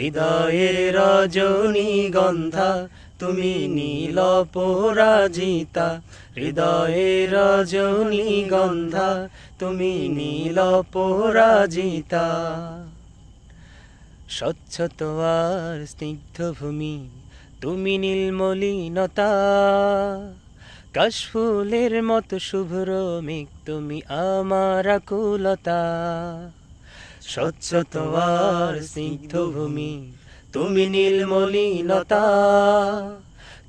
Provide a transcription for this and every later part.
হৃদয়ের রজনীগন্ধা তুমি নীল পরাজিতা। হৃদয়ের রজনীগন্ধা তুমি নীল পরাজিতা। স্বচ্ছ তোয়ার স্নিগ্ধ ভূমি, তুমি নীলমলিনতা কাশফুলের মতো শুভ্র মেঘ, তুমি আমার আকুলতা। স্বচ্ছ তোমার স্নিগ্ধ ভূমি তুমি নীলমলিনতা।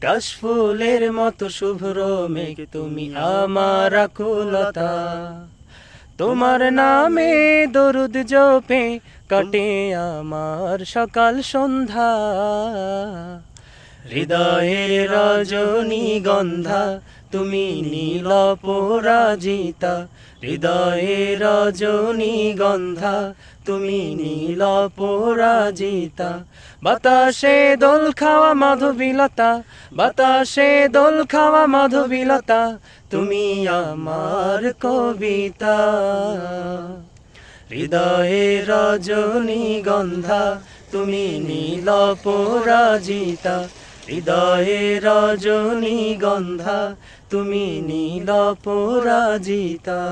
কাশফুলের মতো শুভ্র মেঘ, তুমি আমার আকুলতা। তোমার নামে দরুদ জপে, কাটে আমার সকাল সন্ধ্যা। হৃদয়ের রজনীগন্ধা তুমি নীল পরাজিতা। হৃদয়ের রজনীগন্ধা তুমি নীল পরাজিতা। বাতাসে দোল খাওয়া মাধবীলতা, বাতাসে দোল খাওয়া মাধবীলতা, তুমি আমার কবিতা। হৃদয়ের রজনীগন্ধা তুমি নীল পরাজিতা। হৃদয়ের রজনীগন্ধা তুমি নীল পরাজিতা।